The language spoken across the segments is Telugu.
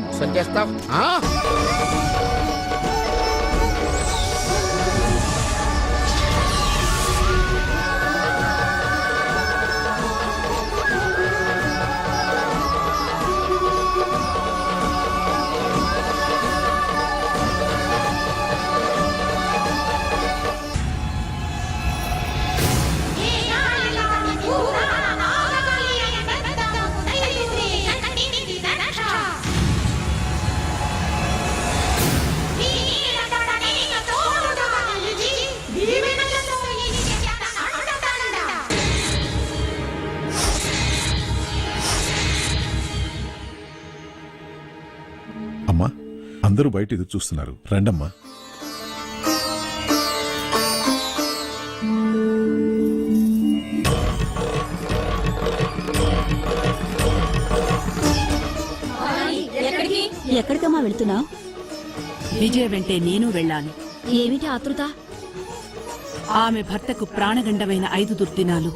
మోసం చేస్తావు? అందరూ బయట ఎదురు చూస్తున్నారు. రండమ్మా. ఎక్కడికమ్మా వెళ్తున్నావు విజయ వెంటే నేను వెళ్ళాలి ఏమిటి ఆతృత? ఆమె భర్తకు ప్రాణగండమైన ఐదు దుర్దినాలు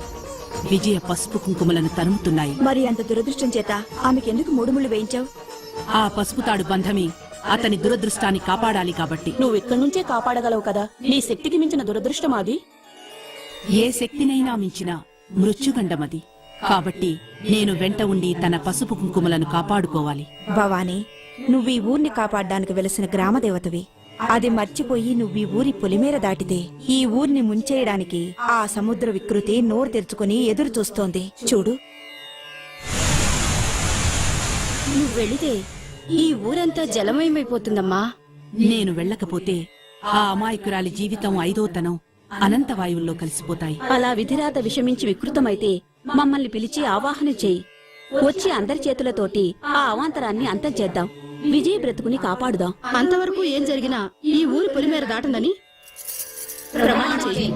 విజయ పసుపు కుంకుమలను తరుముతున్నాయి. మరి అంత దురదృష్టం చేత ఆమెకెందుకు మూడు ముళ్ళు వేయించావు? ఆ పసుపుతాడు బంధమే అతని దురదృష్టాన్ని కాపాడాలి కాబట్టి. నువ్వు ఇక్కడి నుంచే కాపాడగలవు కదా? నీ శక్తికి మించిన దురదృష్టం అది? ఏ శక్తినైనా మించిన మృత్యుగండమది కాబట్టి నేను వెంట ఉండి తన పసుపు కుంకుమలను కాపాడుకోవాలి. భవానీ నువ్వు ఈ ఊర్ని కాపాడ్డానికి వెలసిన గ్రామదేవతవి. అది మర్చిపోయి నువ్వు ఈ ఊరి పొలిమేర దాటితే ఈ ఊర్ని ముంచేయడానికి ఆ సముద్ర వికృతి నోరు తెరుచుకుని ఎదురు చూస్తోంది చూడు. నువ్వు వెళితే ఈ ఊరంతా జలమయమైపోతుందమ్మా. నేను వెళ్ళకపోతే ఆ అమాయకురాలి జీవితం ఐదోతనం అనంతవాయువుల్లో కలిసిపోతాయి. అలా విధిరాత విషమించి వికృతమైతే మమ్మల్ని పిలిచి ఆవాహన చేయి. వచ్చి అందరి చేతులతోటి ఆ అవాంతరాన్ని అంతం చేద్దాం. విజయ బ్రతుకుని కాపాడుదాం. అంతవరకు ఏం జరిగినా ఈ ఊరి పొలిమేర దాటనని ప్రమాణం చేయి.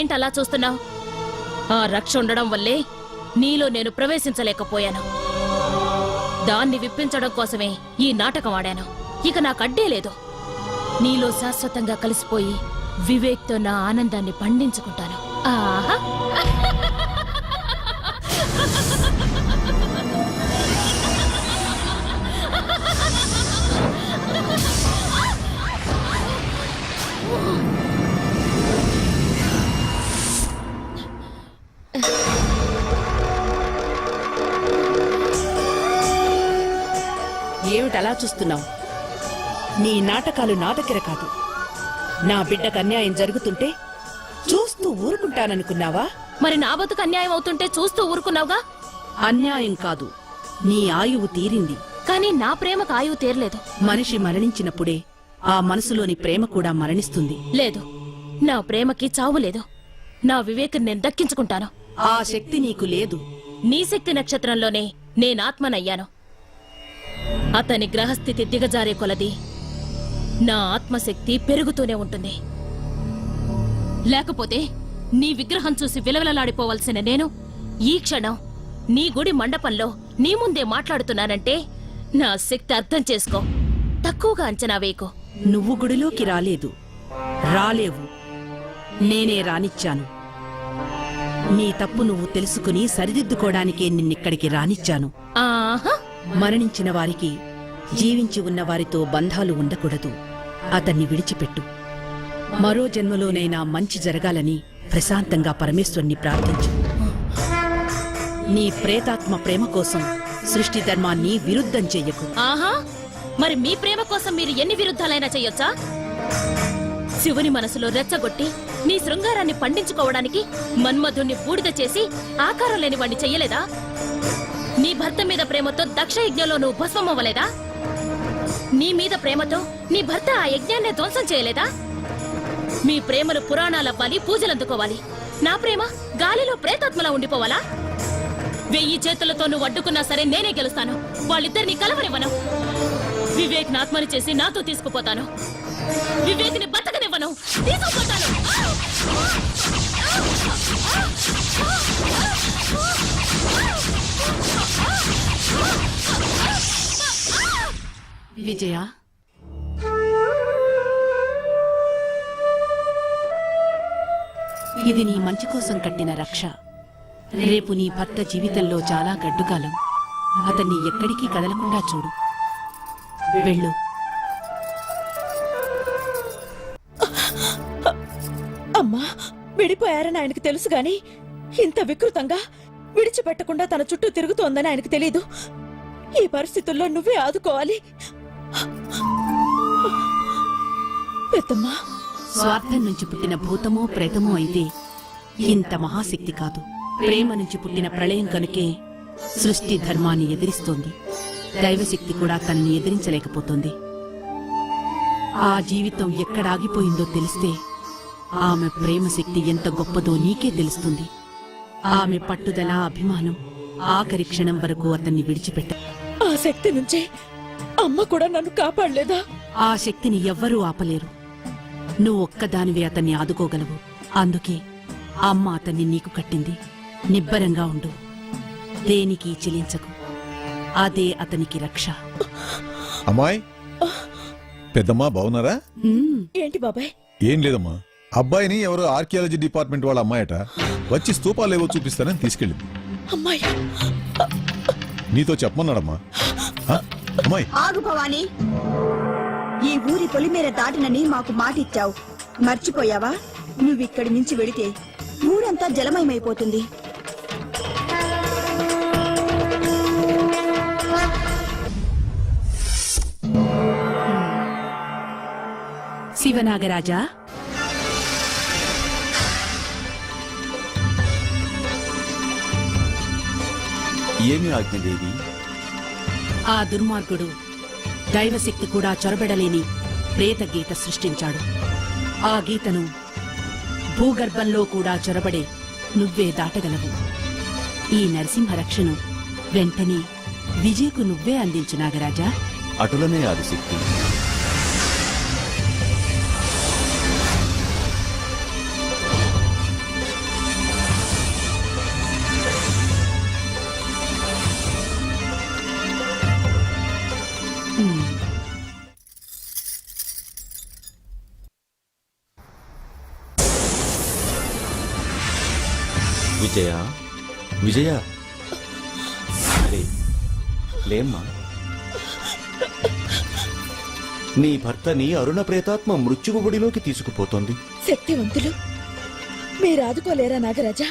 ఏంటి అలా చూస్తున్నావు? ఆ రక్ష ఉండడం వల్లే నీలో నేను ప్రవేశించలేకపోయాను. దాన్ని విప్పించడం కోసమే ఈ నాటకం ఆడాను. ఇక నాకు అడ్డే లేదు. నీలో శాశ్వతంగా కలిసిపోయి వివేక్తో నా ఆనందాన్ని పండించుకుంటాను. ఆహా! ఏమిటలా చూస్తున్నావు? నీ నాటకాలు నా దగ్గర కాదు. నా బిడ్డకు అన్యాయం జరుగుతుంటే చూస్తూ ఊరుకుంటాననుకున్నావా? మరి నా బతుకు అన్యాయం అవుతుంటే చూస్తూ ఊరుకున్నావుగా? అన్యాయం కాదు. నీ ఆయువు తీరింది. కానీ నా ప్రేమకు ఆయువు తీరలేదు. మనిషి మరణించినప్పుడే ఆ మనసులోని ప్రేమ కూడా మరణిస్తుంది. లేదు. నా ప్రేమకి చావు లేదు. నా వివేకం నేను దక్కించుకుంటాను. ఆ శక్తి నీకు లేదు. నీ శక్తి నక్షత్రంలోనే నేనాత్మనయ్యాను అతని గ్రహస్థితి దిగజారే కొలది. నా ఆత్మశక్తి పెరుగుతూనే ఉంటుంది. లేకపోతే నీ విగ్రహం చూసి విలవిలలాడిపోవలసిన నేను ఈ క్షణం నీ గుడి మండపంలో నీ ముందే మాట్లాడుతున్నానంటే నా శక్తి అర్థం చేసుకో. తక్కువగా అంచనా వేయకు. నువ్వు గుడిలోకి రాలేదు. రాలేవు. నేనే రానిచ్చాను. నీ తప్పు నువ్వు తెలుసుకుని సరిదిద్దుకోవడానికే నిన్నిక్కడికి రానిచ్చాను. ఆహా! మరణించిన వారికి జీవించి ఉన్న వారితో బంధాలు ఉండకూడదు. అతన్ని విడిచిపెట్టు. మరో జన్మలోనైనా మంచి జరగాలని ప్రశాంతంగా పరమేశ్వరుని ప్రార్థించు. నీ ప్రేతాత్మ ప్రేమ కోసం సృష్టి ధర్మాన్ని విరుద్ధం చెయ్యకు ఆహా! మరి మీ ప్రేమ కోసం మీరు ఎన్ని విరుద్ధాలైనా చెయ్యొచ్చా శివుని మనసులో రెచ్చగొట్టి నీ శృంగారాన్ని పండించుకోవడానికి మన్మధుణ్ణి బూడిద చేసి ఆకారం లేని వాణ్ణి చెయ్యలేదా? నీ భర్త మీద ప్రేమతో దక్ష యజ్ఞంలో నువ్వు భస్మమవ్వలేదా? నీ మీద ప్రేమతో నీ భర్త ఆ యజ్ఞాన్ని ధ్వంసం చేయలేదా? మీ ప్రేమలు పురాణాలవ్వాలి పూజలందుకోవాలి. నా ప్రేమ గాలిలో ప్రేతాత్మలా ఉండిపోవాలా? వెయ్యి చేతులతో నువ్వు అడ్డుకున్నా సరే నేనే గెలుస్తాను. వాళ్ళిద్దరిని కలవనివ్వను. వివేక్ నాత్మని చేసి నాతో తీసుకుపోతాను. వివేక్ని బతకనివ్వను. తీసుకుపోతాను. విజయ? ఇది నీ మంచి కోసం కట్టిన రక్ష. రేపు నీ భర్త జీవితంలో చాలా గడ్డుకాలం. అతన్ని ఎక్కడికి కదలకుండా చూడు. వెళ్ళు. అమ్మా విడిపోయారని ఆయనకు తెలుసు గాని ఇంత వికృతంగా విడిచిపెట్టకుండా తన చుట్టూ తిరుగుతోందని ఆయనకు తెలీదు. ఈ పరిస్థితుల్లో నువ్వే ఆదుకోవాలి. పెద్దమ్మా స్వార్థం నుంచి పుట్టిన భూతమో ప్రేతమో అయితే ఇంత మహాశక్తి కాదు. ప్రేమ నుంచి పుట్టిన ప్రళయం కనుకే సృష్టి ధర్మాన్ని ఎదిరిస్తోంది. దైవశక్తి కూడా తనని ఎదిరించలేకపోతోంది. ఆ జీవితం ఎక్కడ ఆగిపోయిందో తెలిస్తే ఆమె ప్రేమ శక్తి ఎంత గొప్పదో నీకే తెలుస్తుంది. ఆమె పట్టుదల అభిమానం ఆఖరి క్షణం వరకు అతన్ని విడిచిపెట్ట ఆ శక్తి నుంచే అమ్మ కూడా నన్ను కాపాడలేదా? ఆ శక్తిని ఎవ్వరూ ఆపలేరు. నువ్వు ఒక్కదానివే అతన్ని ఆదుకోగలవు. అందుకే అమ్మ అతన్ని నీకు కట్టింది. నిబ్బరంగా ఉండు. దేనికి చెలించకు. అదే అతనికి రక్ష. అమ్మాయి పెద్దమ్మా బాగున్నారా? ఏంటి బాబాయ్? ఏం లేదమ్మా. అబ్బాయిని ఎవరో ఆర్కియాలజీ డిపార్ట్మెంట్ వాళ్ళ అమ్మాయట. వచ్చి స్తూపాలు ఏవో చూపిస్తానని తీసుకెళ్ళింది. అమ్మాయి నీతో చెప్పమన్నాడమ్మా. ఆ? ఆగు భవానీ. ఈ ఊరి పొలిమేర దాటినని మాకు మాటిచ్చావు. మర్చిపోయావా? నువ్విక్కడి నుంచి వెళితే ఊరంతా జలమయమైపోతుంది. శివనాగరాజా? ఏమి ఆజ్ఞదేవి ఆ దుర్మార్గుడు దైవశక్తి కూడా చొరబడలేని ప్రేత గీత సృష్టించాడు. ఆ గీతను భూగర్భంలో కూడా చొరబడే నువ్వే దాటగలవు. ఈ నరసింహ రక్షను వెంటనే విజయకు నువ్వే అందించు నాగరాజా. అటులనే ఆదిశక్తి. విజయ? విజయ? లేమ్మా. నీ భర్తని అరుణ ప్రేతాత్మ మృత్యువు గుడిలోకి తీసుకుపోతోంది. శక్తివంతులు మీరు ఆదుకోలేరా నాగరాజా?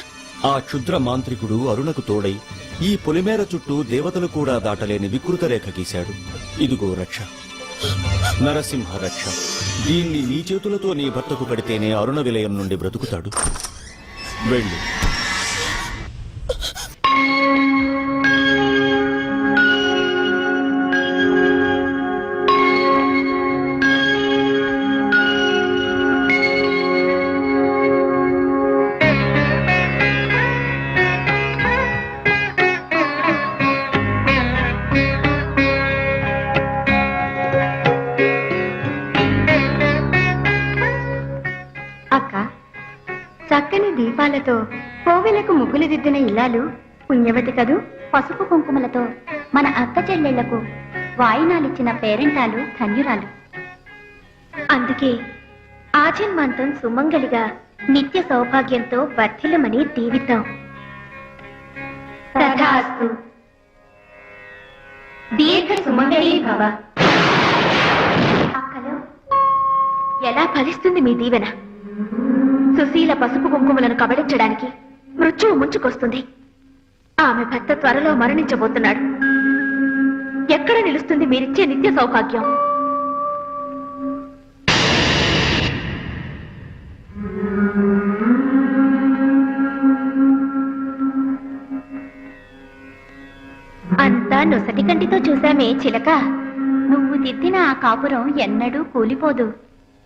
ఆ క్షుద్ర మాంత్రికుడు అరుణకు తోడై ఈ పొలిమేర చుట్టూ దేవతలు కూడా దాటలేని వికృత రేఖ గీశాడు. ఇదిగో రక్ష. నరసింహ రక్ష. దీన్ని నీ చేతులతో నీ భర్తకు కడితేనే అరుణ విలయం నుండి బ్రతుకుతాడు. వెళ్ళు. చక్కని కోవెలకు ముగ్గులు దిద్దిన ఇల్లాలు పుణ్యవతి కదూ? పసుపు కుంకుమలతో మన అక్క చెల్లెళ్ళకు వాయినాలిచ్చిన పేరెంటాలు ధన్యురాలు. అందుకే ఆజన్మాంతం సుమంగలిగా నిత్య సౌభాగ్యంతో వర్ధిల్లమని దీవిద్దాం. తథాస్తు. దీర్ఘ సుమంగళి భవ. అక్కలో ఎలా ఫలిస్తుంది మీ దీవెన? సుశీల పసుపు కుంకుమలను కబళించడానికి మృత్యువు ముంచుకొస్తుంది. ఆమె భర్త త్వరలో మరణించబోతున్నాడు. ఎక్కడ నిలుస్తుంది మీరిచ్చే నిత్య సౌభాగ్యం? అంతా నొసటి కంటితో చూశామే చిలక. నువ్వు దిద్దిన ఆ కాపురం ఎన్నడూ కూలిపోదు.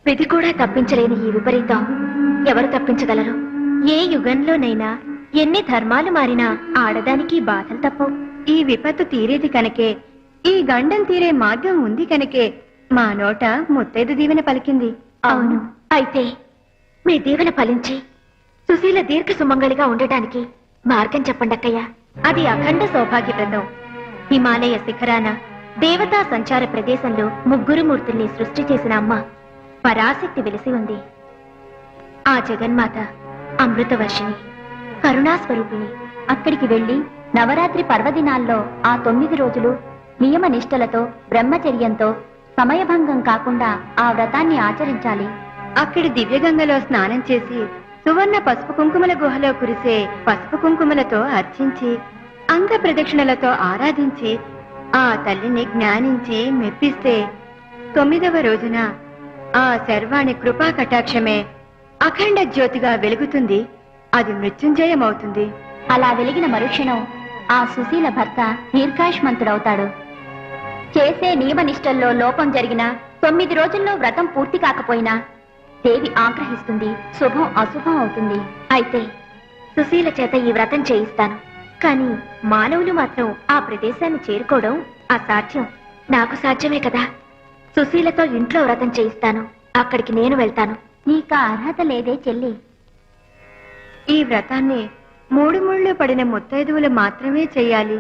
విధి కూడా తప్పించలేని ఈ విపరీతం. ఎవరు తప్పించగలరు? ఏ యుగంలోనైనా ఎన్ని ధర్మాలు మారినా ఆడదానికి బాధలు తప్పవు. ఈ విపత్తు తీరేది కనుకే ఈ గండం తీరే మార్గం ఉంది కనుకే మా నోట ముత్తైదు దీవెన పలికింది. అవును. అయితే మీ దీవెన ఫలించి సుశీల దీర్ఘ సుమంగళిగా ఉండటానికి మార్గం చెప్పండి అక్కయ్య. అది అఖండ సౌభాగ్యప్రదం. హిమాలయ శిఖరాన దేవతా సంచార ప్రదేశంలో ముగ్గురు మూర్తుల్ని సృష్టి చేసిన అమ్మ పరాశక్తి వెలిసి ఉంది. ఆ జగన్మాత అమృతవర్షిణి కరుణాస్వరూపిణి. అక్కడికి వెళ్ళి నవరాత్రి పర్వదినాల్లో ఆ తొమ్మిది రోజులు నియమ నిష్టలతో బ్రహ్మచర్యంతో సమయభంగం కాకుండా ఆ వ్రతాన్ని ఆచరించాలి. అక్కడి దివ్యగంగలో స్నానం చేసి సువర్ణ పసుపు కుంకుమల గుహలో కురిసే పసుపు కుంకుమలతో అర్చించి అంగ ప్రదక్షిణలతో ఆరాధించి ఆ తల్లిని జ్ఞానించి మెప్పిస్తే తొమ్మిదవ రోజున ఆ శర్వాణి కృపా కటాక్షమే అఖండ జ్యోతిగా వెలుగుతుంది. అది మృత్యుంజయమవుతుంది. అలా వెలిగిన మరుక్షణం ఆ సుశీల భర్త దీర్ఘాయుష్మంతుడవుతాడు. చేసే నియమనిష్టల్లో లోపం జరిగిన తొమ్మిది రోజుల్లో వ్రతం పూర్తి కాకపోయినా దేవి ఆగ్రహిస్తుంది శుభం అశుభం అవుతుంది. అయితే సుశీల చేత ఈ వ్రతం చేయిస్తాను. కానీ మానవులు మాత్రం ఆ ప్రదేశాన్ని చేరుకోవడం అసాధ్యం. నాకు సాధ్యమే కదా. సుశీలతో ఇంట్లో వ్రతం చేయిస్తాను. అక్కడికి నేను వెళ్తాను. నీకు అర్హత లేదే చెల్లి. ఈ వ్రతాన్ని మూడు ముళ్ళు పడిన ముత్తైదువులు మాత్రమే చేయాలి.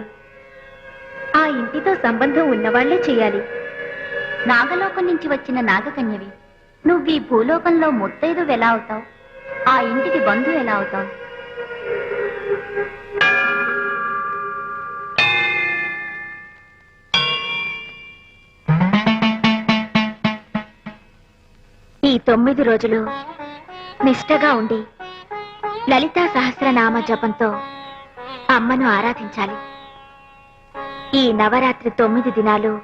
ఆ ఇంటితో సంబంధం ఉన్నవాళ్ళే చేయాలి. నాగలోకం నుంచి వచ్చిన నాగకన్యవి నువ్వు ఈ భూలోకంలో ముత్తైదువు ఎలా అవుతావు? ఆ ఇంటికి బంధువు ఎలా అవుతావు? ఈ తొమ్మిది రోజులు నిష్టగా ఉండి లలితా సహస్రనామ జపంతో అమ్మను ఆరాధించాలి. ఈ నవరాత్రి తొమ్మిది దినాలు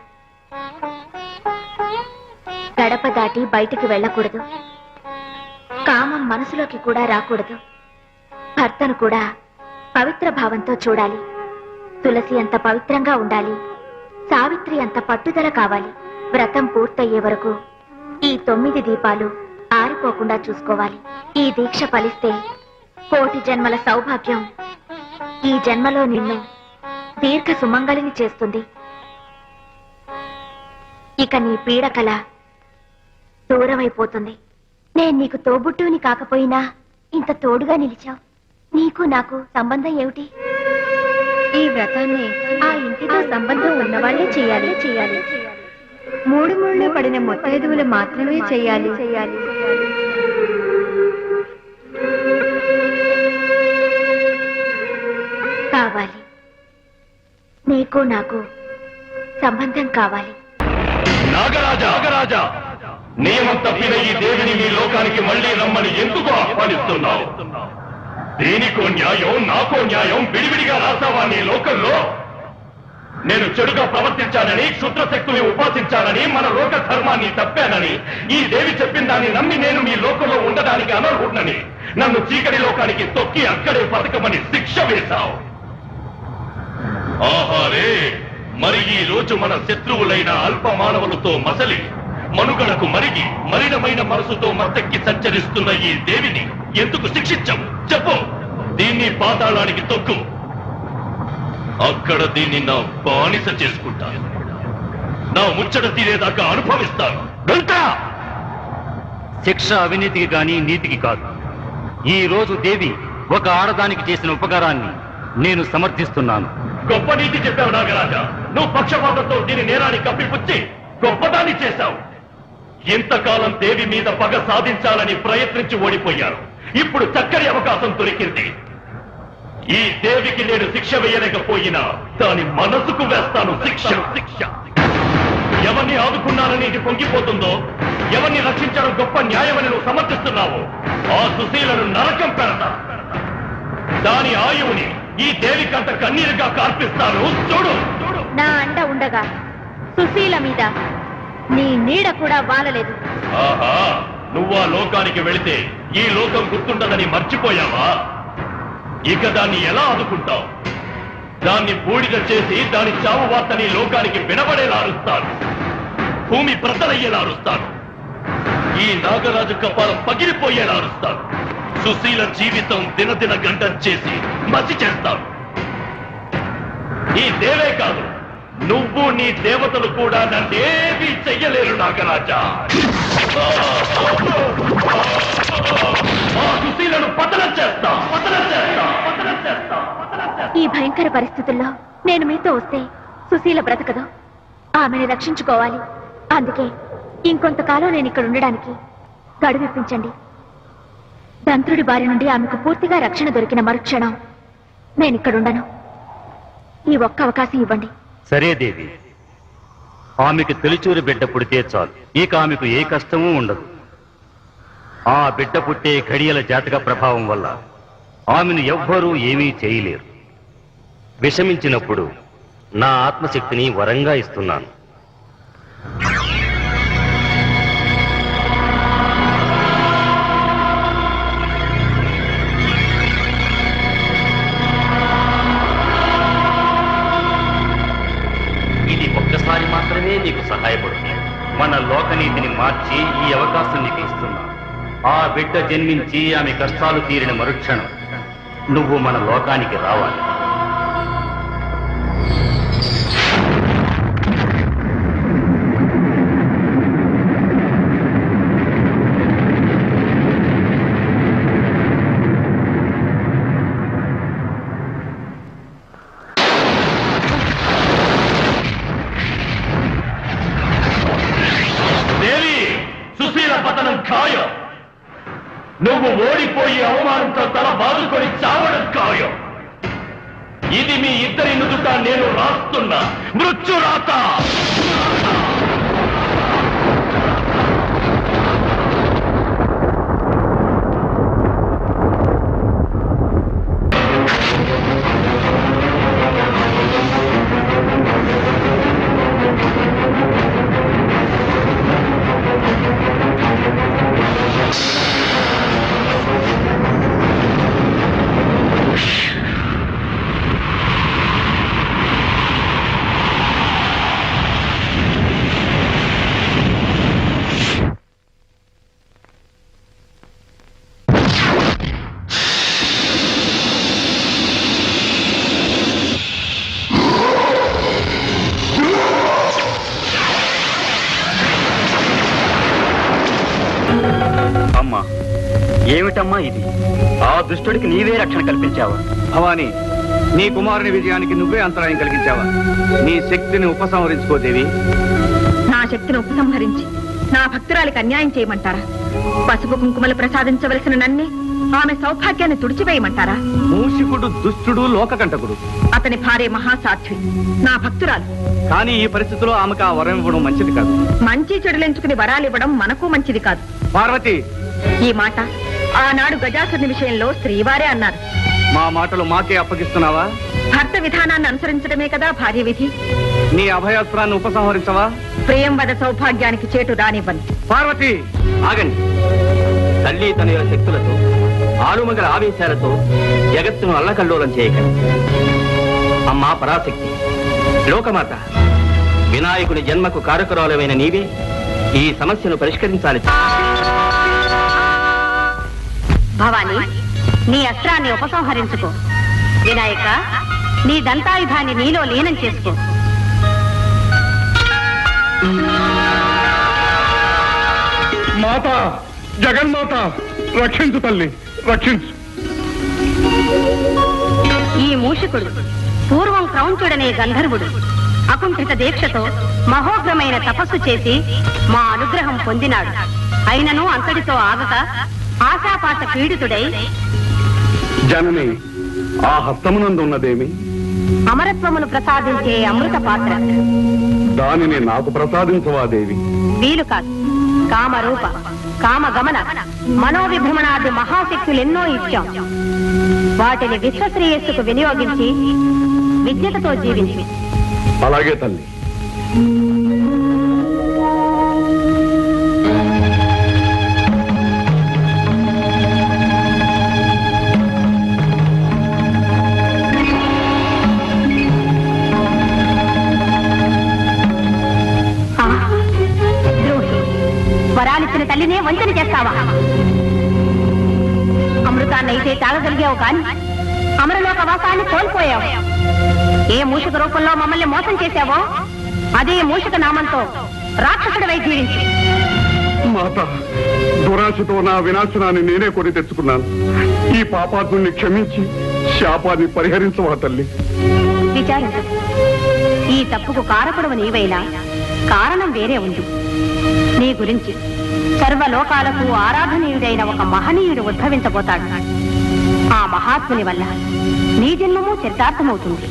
గడప దాటి బయటికి వెళ్ళకూడదు. కామం మనసులోకి కూడా రాకూడదు. భర్తను కూడా పవిత్ర భావంతో చూడాలి. తులసి అంత పవిత్రంగా ఉండాలి. సావిత్రి అంత పట్టుదల కావాలి. వ్రతం పూర్తయ్యే వరకు ఈ తొమ్మిది దీపాలు ఆరిపోకుండా చూసుకోవాలి. ఈ దీక్ష ఫలిస్తే కోటి జన్మల సౌభాగ్యం. ఈ జన్మలో నిన్ను దీర్ఘ సుమంగళిని చేస్తుంది. ఇక నీ పీడకల దూరమైపోతుంది. నేను నీకు తోబుట్టుని కాకపోయినా ఇంత తోడుగా నిలిచావు. నీకు నాకు సంబంధం ఏమిటి? ఈ వ్రతాన్ని ఆ ఇంటితో సంబంధం ఉన్నవాళ్ళే చేయాలి. చేయాలి. మూడు ముళ్ళు పడిన ముత్తైదువులు మాత్రమే చేయాలి. చేయాలి కావాలి. నీకు నాకు సంబంధం కావాలి. నాగరాజా! నాగరాజా! నియమం తప్పిన ఈ దేవిని మీ లోకానికి మళ్ళీ రమ్మని ఎందుకు ఆహ్వానిస్తున్నావు? దీనికో న్యాయం నాకో న్యాయం విడివిడిగా రాసావా నీ లోకంలో? నేను చెడుగా ప్రవర్తించానని క్షుద్రశక్తుని ఉపాసించానని మన లోక ధర్మాన్ని తప్పానని ఈ దేవి చెప్పిన దాన్ని నమ్మి నేను మీ లోకంలో ఉండడానికి అనర్హుడినని. నన్ను చీకటి లోకానికి తొక్కి అక్కడే బతకమని శిక్ష వేశావు. ఆహారే మరి ఈ రోజు మన శత్రువులైన అల్ప మానవులతో మసలి మనుగడకు మరిగి మలినమైన మనసుతో మత్తెక్కి సంచరిస్తున్న ఈ దేవిని ఎందుకు శిక్షించం చెప్పు. దీన్ని పాతాళానికి తొక్కు. అక్కడ దీన్ని నా బానిస చేసుకుంటాను. నా ముచ్చట తీరేదాకా అనుభవిస్తాను. వెళ్తా శిక్ష అవినీతికి గాని నీతికి కాదు. ఈ రోజు దేవి ఒక ఆడదానికి చేసిన ఉపకారాన్ని నేను సమర్థిస్తున్నాను. గొప్ప నీతి చెప్పావు నాగరాజా. నువ్వు పక్షపాతంతో దీని నేరాన్ని కప్పిపుచ్చి గొప్పదాన్ని చేశావు. ఇంతకాలం దేవి మీద పగ సాధించాలని ప్రయత్నించి ఓడిపోయారు. ఇప్పుడు చక్కని అవకాశం దొరికింది. ఈ దేవికి నేను శిక్ష వేయలేకపోయినా దాని మనసుకు వేస్తాను శిక్ష. శిక్ష ఎవరిని ఆదుకున్నానని ఇది పొంగిపోతుందో ఎవరిని రక్షించడం గొప్ప న్యాయమని నువ్వు సమర్థిస్తున్నావు ఆ సుశీలను నరకం పెడతా. దాని ఆయువుని ఈ దేవి కంట కన్నీరుగా కార్పిస్తాను. చూడు. చూడు నా అండ ఉండగా సుశీల మీద నీ నీడ కూడా వాలలేదు. ఆహా నువ్వా లోకానికి వెళితే ఈ లోకం గుర్తుండదని మర్చిపోయావా? ఇక దాన్ని ఎలా ఆదుకుంటావు? దాన్ని బూడిద చేసి దాని చావు వార్తని లోకానికి వినబడేలా అరుస్తాను. భూమి ప్రతలయ్యేలా అరుస్తాను. ఈ నాగరాజు కపాలం పగిలిపోయేలా అరుస్తాను. సుశీల జీవితం దినదిన గంటం చేసి మసి చేస్తాను ఈ దేవే కాదు. నువ్వు నీ దేవతలు కూడా నన్నేమీ చెయ్యలేరు నాగరాజా. ఆ సుశీలను పతనం చేస్తా పతనం చేస్తా పతనం చేస్తా పతనం చేస్తా. ఈ భయంకర పరిస్థితుల్లో నేను మీతో వస్తే సుశీల బ్రతకదు. ఆమెను రక్షించుకోవాలి. అందుకే ఇంకొంతకాలం నేను ఇక్కడ ఉండడానికి గడువిప్పించండి దంత్రుడి బారి నుండి ఆమెకు పూర్తిగా రక్షణ దొరికిన మరుక్షణం నేను ఇక్కడ ఉండను. ఈ ఒక్క అవకాశం ఇవ్వండి. సరే దేవి. ఆమెకు తొలిచూరి బిడ్డ పుడితే చాలు. ఇక ఆమెకు ఏ కష్టమూ ఉండదు. ఆ బిడ్డ పుట్టే ఘడియల జాతక ప్రభావం వల్ల ఆమెను ఎవ్వరూ ఏమీ చేయలేరు. విషమించినప్పుడు నా ఆత్మశక్తిని వరంగా ఇస్తున్నాను. నీకు సహాయపడుతుంది. మన లోకనీతిని మార్చి ఈ అవకాశం నీకు ఇస్తున్నా. ఆ బిడ్డ జన్మించి ఆమె కష్టాలు తీరిన మరుక్షణం నువ్వు మన లోకానికి రావాలి. ఇది మీ ఇద్దరి నుదుట నేను రాస్తున్నా. మృత్యురాత! ఏమిటమ్మా ఇది? ఆ దుష్టుడికి నీవే రక్షణ కల్పించావా? భవాని నీ కుమారుని విజయానికి నువ్వే అంతరాయం కలిగించావా? నీ శక్తిని ఉపసంహరించుకో దేవి. నా శక్తిని ఉపసంహరించి నా భక్తురాలికి అన్యాయం చేయమంటారా? పసుపు కుంకుమలు ప్రసాదించవలసిన నన్నే ఆమె సౌభాగ్యాన్ని తుడిచివేయమంటారా? మూషికుడు దుష్టుడు లోకకంటకుడు. అతని భార్య మహాసాధ్వి నా భక్తురాలు. కానీ ఈ పరిస్థితిలో ఆమెకు ఆ వరం ఇవ్వడం మంచిది కాదు. మంచి చెడులెంచుకుని వరాలివ్వడం మనకు మంచిది కాదు. పార్వతి! ఈ మాట ఆనాడు గజాసుని విషయంలో శ్రీవారే అన్నారు. మా మాటలు మాకే అప్పగిస్తున్నావా? భర్త విధానాన్ని అనుసరించడమే కదా భార్య విధి? నీ అభయాస్త్రాన్ని ఉపసంహరించవా? ప్రియం వద సౌభాగ్యానికి చేటు రానివ్వను. పార్వతి! ఆగండి. తల్లి తనయుల శక్తులతో ఆలుమగల ఆవేశాలతో జగత్తును అల్లకల్లోలం చేయకండి. అమ్మా పరాశక్తి! లోకమాత! వినాయకుడి జన్మకు కారకురాలమైన నీవే ఈ సమస్యను పరిష్కరించాలి. భవాని నీ అస్త్రాన్ని ఉపసంహరించుకో. వినాయక నీ దంతాయుధాన్ని నీలో లీనం చేసుకో. మాత జగన్మాత రక్షించు తల్లి రక్షించు. ఈ మూషికుడు పూర్వం క్రౌంచుడనే గంధర్వుడు అకుంఠిత దీక్షతో మహోగ్రమైన తపస్సు చేసి మా అనుగ్రహం పొందినాడు. అయినను అంతటితో ఆగక ఆశాపాత పీడితుడై జనని ఆ హస్తమునందు ఉన్నదేమి? అమరత్వమును ప్రసాదించే అమృత పాత్ర. దానిని నాకు ప్రసాదించవా దేవి? వీలు కాదు. కామరూప కామగమన మనోవిభ్రమణాది మహాశక్తులెన్నో ఇచ్చాం. వాటిని విశ్వశ్రేయస్సుకు వినియోగించి విద్యతతో జీవించి. అలాగే తల్లి. చేస్తావా అమృతాన్నైతే తాగగలిగావు కాని అమరలోక వాసాన్ని కోల్పోయావు. ఏ మూషిక రూపంలో మమ్మల్ని మోసం చేశావో అదే మూషిక నామంతో రాక్షసుడివై జీవించి. మాత దురాశతో నా వినాశనాన్ని నేనే కొని తెచ్చుకున్నాను. ఈ పాపాత్ముని క్షమించి శాపాన్ని పరిహరించవా తల్లి? విచారించు. ఈ తప్పుకు కారకుడవు నీవైనా కారణం వేరే ఉంది నీ గురించి సర్వలోకాలకు ఆరాధనీయుడైన ఒక మహనీయుడు ఉద్భవించబోతాడు. ఆ మహాత్ముని వల్ల నీ జన్మము చరితార్థమవుతుంది.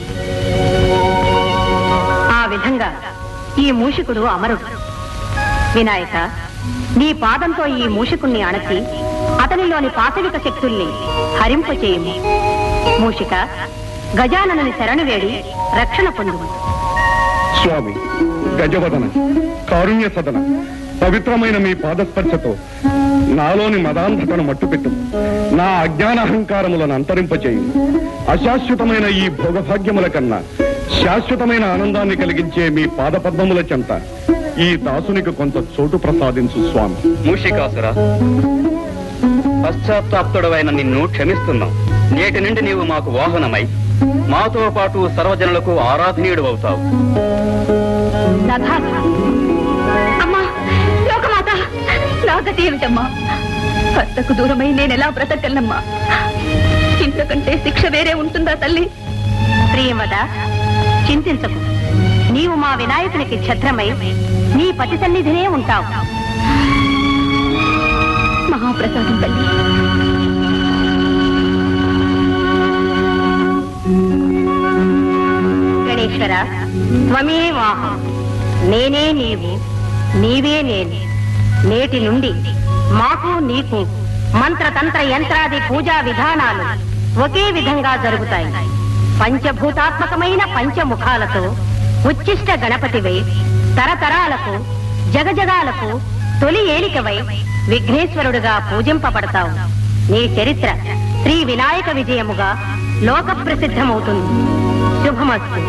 ఆ విధంగా ఈ మూషికుడు అమరుడు. వినాయక నీ పాదంతో ఈ మూషికుణ్ణి అణచి అతనిలోని పాశవిక శక్తుల్ని హరింపచేయము మూషిక గజాననుని శరణు వేడి రక్షణ పొందుము. స్వామి గజవదన కారుణ్య సదన. పవిత్రమైన మీ పాదస్పర్శతో నాలోని మదాంధతను మట్టుపెట్టు. నా అజ్ఞానాహంకారములను అంతరింపచేయు. అశాశ్వతమైన ఈ భోగభాగ్యముల కన్నా శాశ్వతమైన ఆనందాన్ని కలిగించే మీ పాదపద్మముల చెంత ఈ దాసునికి కొంత చోటు ప్రసాదించు స్వామి. మూషికాసుర పశ్చాత్తాప్తుడవైన నిన్ను క్షమిస్తున్నాం. నేటి నుండి నీవు మాకు వాహనమై మాతో పాటు సర్వజనులకు ఆరాధనీయుడు అవుతావు. గతి ఏమిటమ్మా భర్తకు దూరమై నేనెలా బ్రతకల్లమ్మా ఇంతకంటే శిక్ష వేరే ఉంటుందా తల్లి? ప్రియమద చింతించకు. నీవు మా వినాయకునికి ఛత్రమై నీ పతి సన్నిధినే ఉంటావు. మహాప్రసాదం తల్లి. గణేశ్వర త్వమే వాహం నేనే నీవు నీవే నేను. నేటి నుండి మాకు నీకు మంత్రతంత్ర యంత్రాది పూజా విధానాలు ఒకే విధంగా జరుగుతాయి. పంచభూతాత్మకమైన పంచముఖాలతో ఉచ్చిష్ట గణపతివై తరతరాలకు జగజగాలకు తొలి ఏలికవై విఘ్నేశ్వరుడుగా పూజింపబడతావు. నీ చరిత్ర శ్రీ వినాయక విజయముగా లోక ప్రసిద్ధమవుతుంది శుభమస్తు.